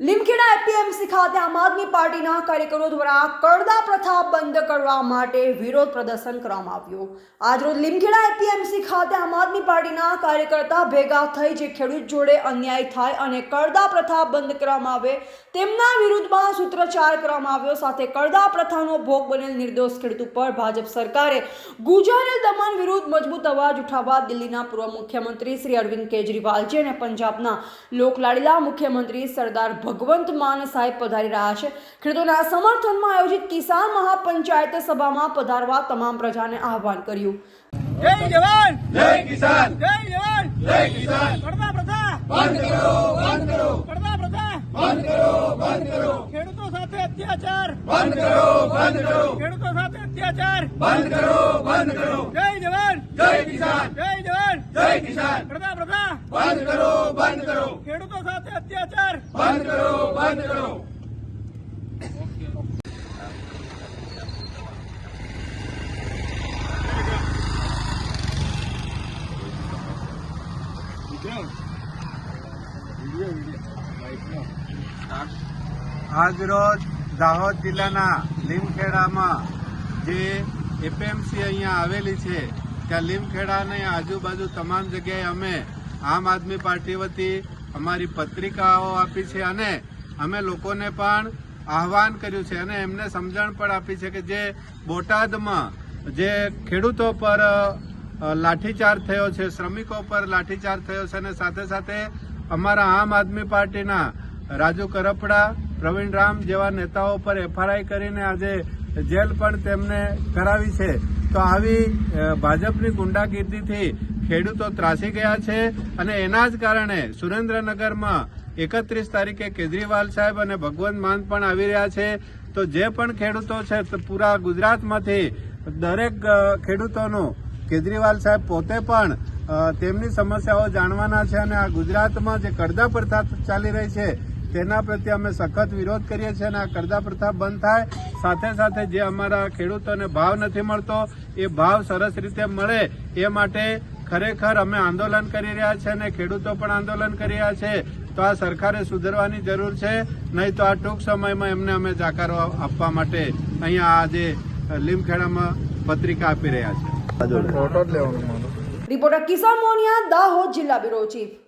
Limkheda APMC ખાતે આમ આદમી પાર્ટીના કાર્યકરો દ્વારા કરદા પ્રથા બંધ કરવા માટે વિરોધ પ્રદર્શન કરવામાં આવ્યું. આજરોજ લીમખેડા એપીએમસી ખાતે આમ આદમી પાર્ટીના કાર્યકર્તા ભેગા થઈ જે ખેડૂત જોડે અન્યાય થાય અને કરદા પ્રથા બંધ કરવામાં આવે તેમના વિરુદ્ધમાં સૂત્રોચ્ચાર કરવામાં આવ્યો. સાથે કરદા પ્રથાનો ભોગ બનેલ નિર્દોષ ખેડૂત ઉપર ભાજપ સરકારે ગુજારેલ દમન વિરુદ્ધ મજબૂત અવાજ ઉઠાવવા દિલ્હીના પૂર્વ મુખ્યમંત્રી શ્રી અરવિંદ કેજરીવાલજી અને પંજાબના લોકલાડીલા મુખ્યમંત્રી સરદાર ભગવંત માન સાહેબ પધારી રહ્યા છે. ખેડૂતોના સમર્થનમાં આયોજિત કિસાન મહાપંચાયત સભામાં પધારવા તમામ પ્રજાને આહવાન કર્યું. જય જવાન! જય કિસાન! જય જવાન! જય કિસાન! પડદા પ્રથા! બંધ કરો બંધ કરો! પડદા પ્રથા! બંધ કરો બંધ કરો! ખેડૂતો સાથે અત્યાચાર! બંધ કરો બંધ કરો! ખેડૂતો સાથે અત્યાચાર! બંધ કરો બંધ કરો! જય જવાન! જય કિસાન! જય જવાન! જય કિસાન! બંધ કરો બંધ કરો. ખેડૂતો સાથે અત્યાચાર. બંધ કરો બંધ કરો. આજરોજ દાહોદ જિલ્લાના લીમખેડામાં જે એપીએમસી અહીંયા આવેલી છે ત્યાં લીમખેડાની આજુબાજુ તમામ જગ્યાએ અમે આમ આદમી પાર્ટી વતી અમારી પત્રિકાઓ આપી છે અને અમે લોકોને પણ આહવાન કર્યું છે અને એમને સમજણ પણ આપી છે કે જે બોટાદમાં જે ખેડૂતો પર લાઠીચાર્જ થયો છે, શ્રમિકો પર લાઠીચાર્જ થયો છે અને સાથે સાથે અમારા આમ આદમી પાર્ટીના રાજુ કરપડા, પ્રવીણ રામ જેવા નેતાઓ પર એફઆરઆઈ કરીને આજે જેલ પણ તેમને કરાવી છે. તો આવી ભાજપની ગુંડાગીર્દીથી ખેડૂતો ત્રાસી ગયા છે અને એના જ કારણે સુરેન્દ્રનગરમાં એકત્રીસ તારીખે કેજરીવાલ સાહેબ અને ભગવંત માન પણ આવી રહ્યા છે. તો જે પણ ખેડૂતો છે પૂરા ગુજરાતમાંથી દરેક ખેડૂતોનું કેજરીવાલ સાહેબ પોતે પણ તેમની સમસ્યાઓ જાણવાના છે અને આ ગુજરાતમાં જે કરદા પ્રથા ચાલી રહી છે, તેના પ્રત્યે અમે સખત વિરોધ કરીએ છીએ અને આ કરદા પ્રથા બંધ થાય. સાથે સાથે જે અમારા ખેડૂતોને ભાવ નથી મળતો, એ ભાવ સરસ રીતે મળે એ માટે ખરેખર અમે આંદોલન કરી રહ્યા છે અને ખેડૂતો પણ આંદોલન કરી રહ્યા છે તો આ સરકારે સુધરવાની જરૂર છે. નહીં તો આ ટૂંક સમયમાં એમને અમે જાકારો આપવા માટે અહીંયા આજે લીમખેડામાં પત્રિકા આપી રહ્યા છે. રિપોર્ટર કિસાન મોનિયા દાહોદ જિલ્લા બ્યુરો ચીફ.